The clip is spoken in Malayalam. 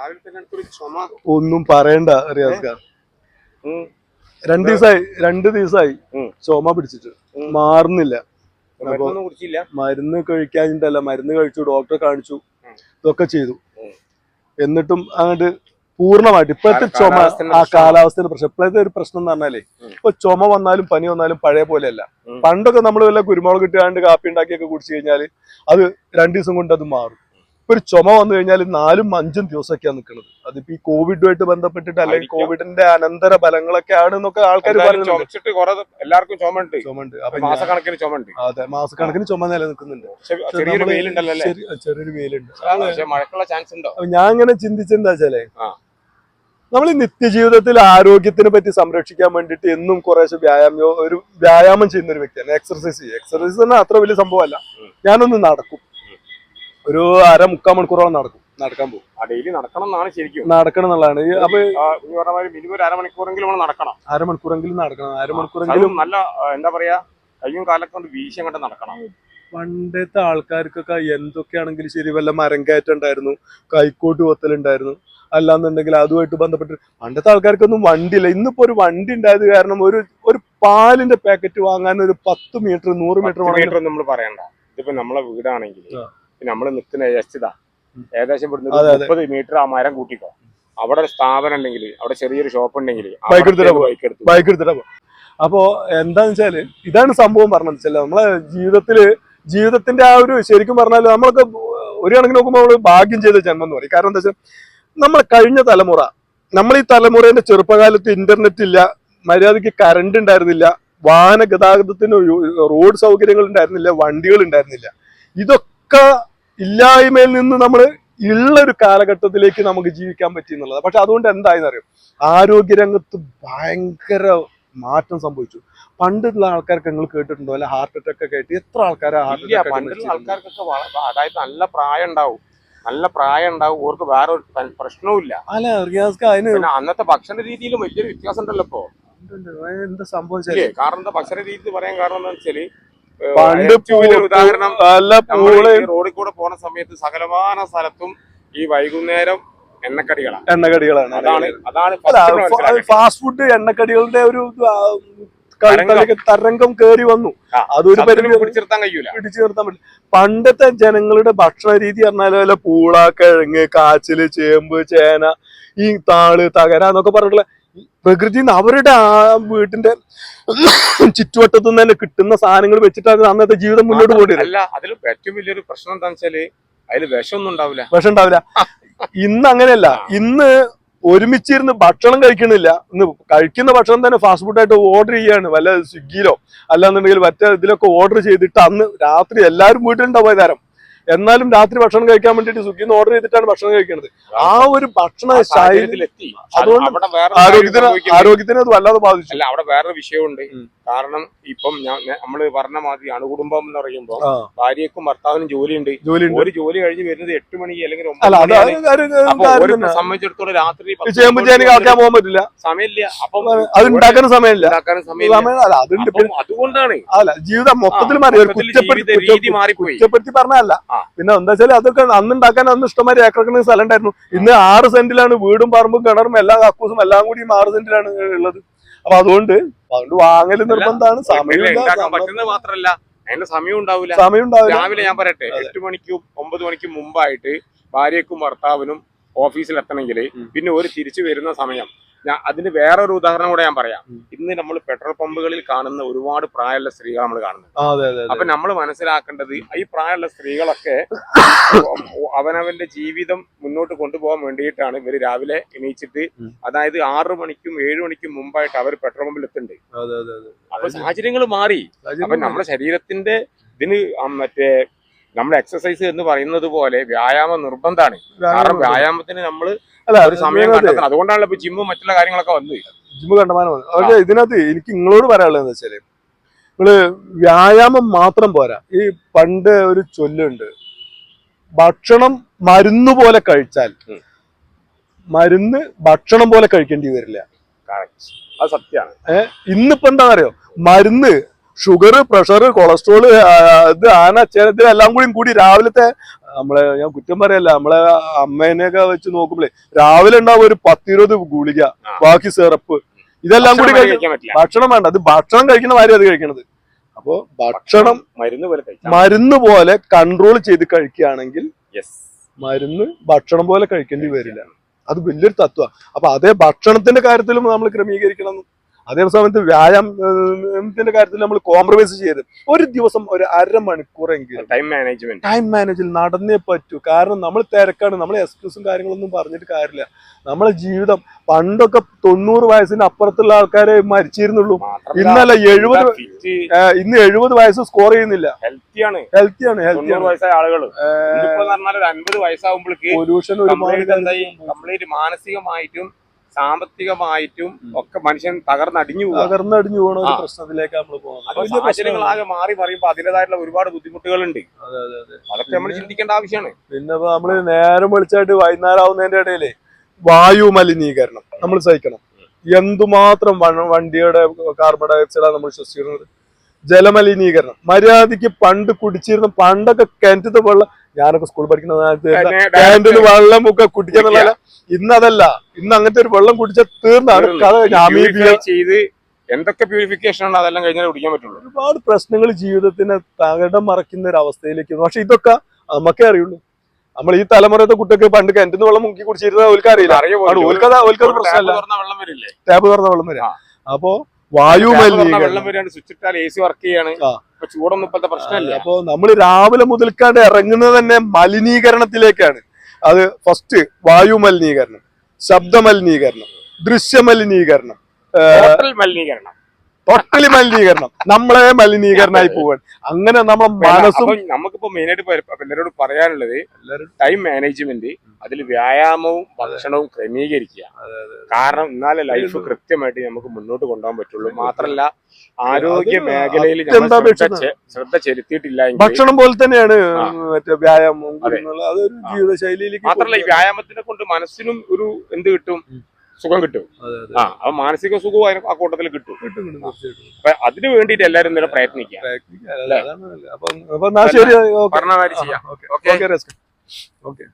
രാവിലെ തന്നെ എനിക്കൊരു ചുമ ഒന്നും പറയണ്ട റിയാസ് രണ്ടു ദിവസമായി രണ്ട് ദിവസമായി. ചുമ പിടിച്ചിട്ട്. മാറുന്നില്ല. മരുന്ന് കഴിക്കാഞ്ഞിട്ടല്ല മരുന്ന് കഴിച്ചു ഡോക്ടറെ കാണിച്ചു ഇതൊക്കെ ചെയ്തു. എന്നിട്ടും അങ്ങോട്ട് പൂർണമായിട്ട്. ഇപ്പോഴത്തെ ചുമ ആ. കാലാവസ്ഥയുടെ പ്രശ്നം. ഇപ്പോഴത്തെ ഒരു പ്രശ്നം എന്ന് പറഞ്ഞാലേ. ഇപ്പൊ ചുമ വന്നാലും പനി വന്നാലും പഴയ പോലെയല്ല. പണ്ടൊക്കെ നമ്മൾ വല്ല കുരുമുളക് ഇട്ടാണ്ട് കാപ്പി ഉണ്ടാക്കിയൊക്കെ കുടിച്ചു കഴിഞ്ഞാൽ അത് രണ്ടു ദിവസം കൊണ്ട് അത് മാറും. ഒരു ചുമ വന്നു കഴിഞ്ഞാൽ നാലും അഞ്ചും ദിവസമൊക്കെയാണ് നിൽക്കുന്നത് അതിപ്പോ ഈ കോവിഡുമായിട്ട് ബന്ധപ്പെട്ടിട്ട് അല്ലെങ്കിൽ കോവിഡിന്റെ അനന്തര ഫലങ്ങളൊക്കെ ആണ് എന്നൊക്കെ ആൾക്കാർ ചുമച്ചിട്ട് എല്ലാവർക്കും ചുമണ്ട്. ചുമണ്ട്. അപ്പൊ മാസക്കണക്കിന് ചുമണ്ട്. അതെ മാസക്കണക്കിന് ചുമ നിലനിൽക്കുന്നുണ്ട്. ചെറിയൊരു ചെറിയൊരു വെയിലുണ്ട്. മഴക്കുള്ള ചാൻസ് ഉണ്ടോ? ഞാൻ ഇങ്ങനെ ചിന്തിച്ചെന്താ വെച്ചാലേ. നമ്മൾ നിത്യജീവിതത്തിൽ ആരോഗ്യത്തിനെ പറ്റി സംരക്ഷിക്കാൻ വേണ്ടിയിട്ട് എന്നും കുറേശ്ശെ വ്യായാമം ഒരു വ്യായാമം ചെയ്യുന്ന ഒരു വ്യക്തിയാണ്. എക്സർസൈസ് ചെയ്യുക എക്സർസൈസ് തന്നെ അത്ര വലിയ സംഭവമല്ല. ഞാനൊന്ന് നടക്കും. ഒരു അര മുക്കാൽ മണിക്കൂറോളം നടക്കും. നടക്കാൻ പോകും. ഡെയിലി നടക്കണം എന്നാണ് ശരിക്കും. നടക്കണം എന്നുള്ളതാണ്. ഈ അപ്പൊ മിനിമം ഒരു അരമണിക്കൂറെങ്കിലും നമ്മൾ നടക്കണം. അരമണിക്കൂറെങ്കിലും നടക്കണം. അരമണിക്കൂറെങ്കിലും അതും നല്ല ആ, എന്താ പറയാ കയ്യും കാലൊക്കെ കൊണ്ട് കണ്ട് നടക്കണം. പണ്ടത്തെ ആൾക്കാർക്കൊക്കെ എന്തൊക്കെയാണെങ്കിലും ശരി വല്ല മരം കയറ്റം ഉണ്ടായിരുന്നു കൈക്കോട്ട് കൊത്തലുണ്ടായിരുന്നു. അല്ലാന്നുണ്ടെങ്കിൽ അതുമായിട്ട് ബന്ധപ്പെട്ട് പണ്ടത്തെ ആൾക്കാർക്കൊന്നും വണ്ടിയില്ല. ഇന്നിപ്പോ ഒരു വണ്ടി ഉണ്ടായത് കാരണം ഒരു ഒരു പാലിന്റെ പാക്കറ്റ് വാങ്ങാൻ ഒരു പത്ത് മീറ്റർ നൂറ് മീറ്റർ മീറ്റർ നമ്മൾ പറയണ്ട. ഇതിപ്പോ നമ്മളെ വീടാണെങ്കിൽ ആ. നമ്മൾ നിൽക്കുന്ന ജസ്റ്റ് ഏകദേശം ഇവിടുന്ന്. മുപ്പത് മീറ്റർ ആ മരം കൂട്ടിക്കോ. അവിടെ ഒരു സ്ഥാപനം ഉണ്ടെങ്കിൽ അവിടെ ചെറിയൊരു ഷോപ്പ് ഉണ്ടെങ്കിൽ എടുത്തിട്ടാ. ബൈക്ക് ബൈക്ക് എടുത്തിട്ടാ അപ്പോ എന്താന്ന് വെച്ചാൽ ഇതാണ് സംഭവം പറഞ്ഞത്. വെച്ചാൽ നമ്മളെ ജീവിതത്തിൽ ജീവിതത്തിന്റെ ആ ഒരു ശരിക്കും പറഞ്ഞാൽ നമ്മളൊക്കെ ഒരു കണക്കിന് നോക്കുമ്പോൾ നമ്മൾ ഭാഗ്യം ചെയ്ത ജന്മം എന്ന് പറയും. കാരണം എന്താ വെച്ചാൽ നമ്മൾ കഴിഞ്ഞ തലമുറ നമ്മൾ ഈ തലമുറേന്റെ ചെറുപ്പകാലത്ത് ഇന്റർനെറ്റ് ഇല്ല മര്യാദയ്ക്ക് കറണ്ട് ഉണ്ടായിരുന്നില്ല വാഹന ഗതാഗതത്തിന് റോഡ് സൗകര്യങ്ങൾ ഉണ്ടായിരുന്നില്ല വണ്ടികൾ ഉണ്ടായിരുന്നില്ല. ഇതൊക്കെ ഇല്ലായ്മയിൽ നിന്ന് നമ്മൾ ഉള്ളൊരു കാലഘട്ടത്തിലേക്ക് നമുക്ക് ജീവിക്കാൻ പറ്റി എന്നുള്ളത്. പക്ഷെ അതുകൊണ്ട് എന്തായെന്ന് അറിയോ ആരോഗ്യരംഗത്ത് ഭയങ്കര മാറ്റം സംഭവിച്ചു. പണ്ടുള്ള ആൾക്കാർക്ക് നിങ്ങൾ കേട്ടിട്ടുണ്ടോ? അല്ലെ ഹാർട്ട് അറ്റാക്ക് ഒക്കെ ആയിട്ട് എത്ര ആൾക്കാരാ പണ്ടുള്ള ആൾക്കാർക്കൊക്കെ അതായത് നല്ല പ്രായം ഉണ്ടാവും നല്ല പ്രായം ഉണ്ടാവും ഓർക്ക് വേറെ ഒരു പ്രശ്നവും ഇല്ല അല്ല റിയാസ്ക്ക് അതിന് അന്നത്തെ ഭക്ഷണ രീതിയിലും വലിയൊരു വ്യത്യാസം ഉണ്ടല്ലോ ഇപ്പൊ എന്താ സംഭവിച്ചേ കാരണം എന്താ ഭക്ഷണ രീതി പറയാൻ കാരണം എന്താ വെച്ചാൽ പണ്ട് ഉദാഹരണം റോഡിൽ കൂടെ പോണ സമയത്ത് സകലമാന സ്ഥലത്തും ഈ വൈകുന്നേരം എണ്ണക്കടികളാണ്. എണ്ണക്കടികളാണ്. അതാണ് അതാണ് ഫാസ്റ്റ് ഫുഡ് എണ്ണക്കടികളുടെ ഒരു തരംഗം. കേറി വന്നു. അതൊരു പരിധി പിടിച്ചു നിർത്താൻ കഴിയൂല. പിടിച്ചു നിർത്താൻ പറ്റില്ല. പണ്ടത്തെ ജനങ്ങളുടെ ഭക്ഷണ രീതി പറഞ്ഞാൽ വല്ല പൂള കിഴങ്ങ് കാച്ചിൽ ചേമ്പ് ചേന ഈ താൾ തകര എന്നൊക്കെ പറഞ്ഞിട്ടുള്ള പ്രകൃതിയിൽ നിന്ന് അവരുടെ ആ വീട്ടിന്റെ ചുറ്റുവട്ടത്തു നിന്ന് തന്നെ കിട്ടുന്ന സാധനങ്ങൾ വെച്ചിട്ടാണ് അന്നത്തെ ജീവിതം മുന്നോട്ട് പോയി അല്ല അതിൽ ഏറ്റവും വലിയൊരു പ്രശ്നം എന്താ വെച്ചാൽ അതിൽ വിഷമൊന്നും ഉണ്ടാവില്ല. വിഷം ഉണ്ടാവില്ല. ഇന്ന് അങ്ങനെയല്ല. ഇന്ന് ഒരുമിച്ചിരുന്ന് ഭക്ഷണം കഴിക്കണില്ല. ഇന്ന് കഴിക്കുന്ന ഭക്ഷണം തന്നെ ഫാസ്റ്റ് ഫുഡ് ആയിട്ട് ഓർഡർ ചെയ്യാണ്. വല്ല സ്വിഗ്ഗിയിലോ അല്ലാന്നുണ്ടെങ്കിൽ മറ്റേ ഇതിലൊക്കെ ഓർഡർ ചെയ്തിട്ട് അന്ന് രാത്രി എല്ലാവരും വീട്ടിലുണ്ടാവും വൈകുന്നേരം എന്നാലും രാത്രി ഭക്ഷണം കഴിക്കാൻ വേണ്ടിയിട്ട് സുഖിന്ന് ഓർഡർ ചെയ്തിട്ടാണ് ഭക്ഷണം കഴിക്കുന്നത് ആ ഒരു ഭക്ഷണ ശൈലിയിലെത്തി അതുകൊണ്ട് ആരോഗ്യത്തിന് ആരോഗ്യത്തിന് അത് വല്ലാതെ ബാധിച്ചു. അല്ല അവിടെ വേറൊരു വിഷയമുണ്ട്. കാരണം ഇപ്പം ഞാൻ നമ്മൾ പറഞ്ഞ മാതിരി അണുകുടുംബം എന്ന് പറയുമ്പോൾ ആ. ഭാര്യക്കും ഭർത്താവിനും ജോലിയുണ്ട്. ഒരു ജോലി കഴിഞ്ഞ് വരുന്നത് എട്ട് മണി അല്ലെങ്കിൽ. സംബന്ധിച്ചിടത്തോളം രാത്രി കളിക്കാൻ പോകാൻ പറ്റില്ല. സമയമില്ല. അപ്പം അത് ഉണ്ടാക്കാനും സമയമില്ല. അതുകൊണ്ടാണ്. അല്ല ജീവിതം മൊത്തത്തിൽ മാറി. കുറ്റപ്പെടുത്തി മാറിപ്പോയി. പറഞ്ഞല്ല. പിന്നെ എന്താ വെച്ചാൽ അതൊക്കെ അന്ന് ഉണ്ടാക്കാൻ അന്ന് ഇഷ്ടംമാതിരി ഏക്കറക്കണ സ്ഥലം ഉണ്ടായിരുന്നു. ഇന്ന് ആറ് സെന്റിലാണ് വീടും പറമ്പും കിണറും എല്ലാ കക്കൂസും എല്ലാം കൂടി ആറ് സെന്റിലാണ് ഉള്ളത്. അപ്പൊ അതുകൊണ്ട് അതുകൊണ്ട് വാങ്ങൽ നിർബന്ധമാണ് സമയം മാത്രല്ല അതിന്റെ സമയം ഉണ്ടാവില്ല സമയം ഉണ്ടാവില്ല. രാവിലെ ഞാൻ പറയട്ടെ എട്ട് മണിക്കും ഒമ്പത് മണിക്കും മുമ്പായിട്ട് ഭാര്യക്കും ഭർത്താവിനും ഓഫീസിൽ എത്തണമെങ്കിൽ പിന്നെ ഒരു തിരിച്ചു വരുന്ന സമയം. ഞാൻ അതിന് വേറൊരു ഉദാഹരണം കൂടെ ഞാൻ പറയാം. ഇന്ന് നമ്മൾ പെട്രോൾ പമ്പുകളിൽ കാണുന്ന ഒരുപാട് പ്രായമുള്ള സ്ത്രീകൾ നമ്മൾ കാണുന്നത് അപ്പൊ നമ്മൾ മനസ്സിലാക്കേണ്ടത് ഈ പ്രായമുള്ള സ്ത്രീകളൊക്കെ അവനവന്റെ ജീവിതം മുന്നോട്ട് കൊണ്ടുപോകാൻ വേണ്ടിയിട്ടാണ് ഇവർ രാവിലെ എണീച്ചിട്ട് അതായത് ആറു മണിക്കും ഏഴു മണിക്കും മുമ്പായിട്ട് അവർ പെട്രോൾ പമ്പിൽ എത്തുന്നുണ്ട്. അപ്പൊ സാഹചര്യങ്ങൾ മാറി. അപ്പൊ നമ്മുടെ ശരീരത്തിന്റെ ഇതിന് മറ്റേ നമ്മുടെ എക്സസൈസ് എന്ന് പറയുന്നത് പോലെ വ്യായാമം നിർബന്ധമാണ്. കാരണം വ്യായാമത്തിന് നമ്മൾ ഒരു സമയം കണ്ടെത്തണം. അതുകൊണ്ടാണല്ലോ ഇപ്പൊ ജിമ്മും മറ്റുള്ള കാര്യങ്ങളൊക്കെ വന്നു ജിമ്മ് കണ്ടമാനം പക്ഷെ ഇതിനകത്ത് എനിക്ക് നിങ്ങളോട് പറയാനുള്ളത് എന്താ വെച്ചാൽ നിങ്ങൾ വ്യായാമം മാത്രം പോരാ. ഈ പണ്ട് ഒരു ചൊല്ലുണ്ട്. ഭക്ഷണം മരുന്ന് പോലെ കഴിച്ചാൽ. മരുന്ന് ഭക്ഷണം പോലെ കഴിക്കേണ്ടി വരില്ല. അത് സത്യമാണ്. ഇന്നിപ്പോ എന്താ അറിയോ മരുന്ന് ഷുഗർ പ്രഷർ കൊളസ്ട്രോൾ ഇത് ആന ചേന ഇതിലെല്ലാം കൂടി കൂടി രാവിലത്തെ നമ്മളെ ഞാൻ കുറ്റം പറയല്ല നമ്മളെ അമ്മേനെയൊക്കെ വെച്ച് നോക്കുമ്പോഴേ രാവിലെ ഉണ്ടാവും ഒരു പത്തിരുപത് ഗുളിക. ബാക്കി സിറപ്പ് ഇതെല്ലാം കൂടി ഭക്ഷണം വേണ്ട അത് ഭക്ഷണം കഴിക്കുന്ന കാര്യം അത് കഴിക്കണത്. അപ്പോ ഭക്ഷണം മരുന്ന് പോലെ മരുന്ന് പോലെ കൺട്രോൾ ചെയ്ത് കഴിക്കുകയാണെങ്കിൽ മരുന്ന് ഭക്ഷണം പോലെ കഴിക്കേണ്ടി വരില്ല. അത് വലിയൊരു തത്വ. അപ്പൊ അതേ ഭക്ഷണത്തിന്റെ കാര്യത്തിലും നമ്മൾ ക്രമീകരിക്കണം അതേ സമയത്ത് വ്യായാമത്തിന്റെ കാര്യത്തിൽ നമ്മൾ കോംപ്രമൈസ് ചെയ്യരുത് ഒരു ദിവസം ഒരു അര അരമണിക്കൂറെങ്കിലും ടൈം മാനേജ്മെന്റ് ടൈം മാനേജിൽ നടന്നേ പറ്റൂ. കാരണം നമ്മൾ തിരക്കാണ്. നമ്മൾ എക്സ്ക്യൂസും കാര്യങ്ങളൊന്നും പറഞ്ഞിട്ട് കാര്യമില്ല. നമ്മളെ ജീവിതം പണ്ടൊക്കെ തൊണ്ണൂറ് വയസ്സിന് അപ്പുറത്തുള്ള ആൾക്കാരെ മരിച്ചിരുന്നുള്ളൂ. ഇന്നല്ല എഴുപത് ഇന്ന് എഴുപത് വയസ്സ് സ്കോർ ചെയ്യുന്നില്ല. ഹെൽത്തിയാണ് ഹെൽത്തിയാണ് ഹെൽത്തിയാണ് വയസ്സായ ആളുകൾ അൻപത് വയസ്സാകുമ്പോഴേക്ക് പൊല്യൂഷൻ കംപ്ലീറ്റ് മാനസികമായിട്ടും സാമ്പത്തികമായിട്ടും ഒക്കെ മനുഷ്യൻ തകർന്നടിഞ്ഞു തകർന്നടിഞ്ഞു പോകുന്ന ഒരു. പ്രശ്നത്തിലേക്ക് നമ്മൾ പോകുന്നത്. സാഹചര്യങ്ങളാകെ മാറി പറയുമ്പോ അതിന്റെതായിട്ടുള്ള ഒരുപാട് ബുദ്ധിമുട്ടുകളുണ്ട്. അതെ, അതെ, അതെ. അതൊക്കെ നമ്മൾ ചിന്തിക്കേണ്ട ആവശ്യമാണ്. പിന്നെ നമ്മൾ നമ്മൾ നേരം വിളിച്ചായിട്ട് വൈകുന്നേരം ആവുന്നതിന്റെ ഇടയിൽ വായു മലിനീകരണം നമ്മൾ സഹിക്കണം. എന്തുമാത്രം വണ്ടിയുടെ കാർബൺ ഡയോക്സൈഡാണ് നമ്മൾ ശ്വസിക്കുന്നത്? ജലമലിനീകരണം. മര്യാദയ്ക്ക് പണ്ട് കുടിച്ചിരുന്ന പണ്ടൊക്കെ കിണറ്റത്തെ വെള്ളം ഞാനൊക്കെ സ്കൂൾ പഠിക്കുന്ന കാലത്ത് വെള്ളം ഒക്കെ കുടിക്കാന്നുള്ള ഇന്ന് അതല്ല. ഇന്ന് അങ്ങനത്തെ ഒരു വെള്ളം കുടിച്ചാൽ തീർന്നാണ്. കഥ. ചെയ്ത് എന്തൊക്കെ പ്യൂരിഫിക്കേഷൻ ആണ് അതെല്ലാം കഴിഞ്ഞാൽ കുടിക്കാൻ പറ്റുള്ളൂ. ഒരുപാട് പ്രശ്നങ്ങൾ ജീവിതത്തിന് തകടം മറക്കുന്ന ഒരു അവസ്ഥയിലേക്ക്. പക്ഷെ ഇതൊക്കെ നമുക്കേ അറിയുള്ളൂ. നമ്മൾ ഈ തലമുറത്തെ കുട്ടിയൊക്കെ പണ്ട് കിണറ്റിന്ന് വെള്ളം മുക്കി കുടിച്ചിരുന്ന ഓൽക്കറിയില്ല. ഓൽക്കത് ഓൽക്കത് പ്രശ്നമല്ല. ടാപ്പ് വെള്ളം വരില്ലേ? ടാപ്പ് തുറന്ന വെള്ളം വരിക. അപ്പോ വെള്ളം മലിനീകരണം വരികയാണ്. സ്വിച്ച് ഇട്ടാൽ എ സി വർക്ക് ചെയ്യാണ്. ചൂടൊന്നും ഇപ്പോഴത്തെ പ്രശ്നമല്ല. അപ്പോ നമ്മൾ രാവിലെ മുതൽക്കാണ്ട് ഇറങ്ങുന്നത് തന്നെ മലിനീകരണത്തിലേക്കാണ്. അത് ഫസ്റ്റ് വായു മലിനീകരണം ശബ്ദ മലിനീകരണം ദൃശ്യ മലിനീകരണം മലിനീകരണം. ടോട്ടലി മലിനീകരണം. നമ്മളെ മലിനീകരണമായി പോവാൻ അങ്ങനെ നമ്മളെ മനസ്സും നമുക്കിപ്പോ മെയിൻ ആയിട്ട് എല്ലാരോടും പറയാനുള്ളത് ടൈം മാനേജ്മെന്റ് അതിൽ വ്യായാമവും ഭക്ഷണവും ക്രമീകരിക്കുക. കാരണം എന്നാലേ ലൈഫ് കൃത്യമായിട്ട് നമുക്ക് മുന്നോട്ട് കൊണ്ടുപോകാൻ പറ്റുള്ളൂ. മാത്രല്ല ആരോഗ്യ മേഖലയിൽ. ശ്രദ്ധ ചെലുത്തിയിട്ടില്ല ഭക്ഷണം പോലെ തന്നെയാണ് മറ്റേ വ്യായാമം അതെ. അതൊരു ജീവിതശൈലിയിലേക്ക് മാത്രല്ല ഈ വ്യായാമത്തിനെ കൊണ്ട് മനസ്സിനും ഒരു എന്ത് കിട്ടും? സുഖം കിട്ടും. ആ അപ്പൊ മാനസിക സുഖവും അതിന് ആ കൂട്ടത്തിൽ കിട്ടും. അപ്പൊ അതിനു വേണ്ടിട്ട് എല്ലാരും തന്നെ പ്രയത്നിക്കാം. പറഞ്ഞ ചെയ്യാം. ഓക്കെ.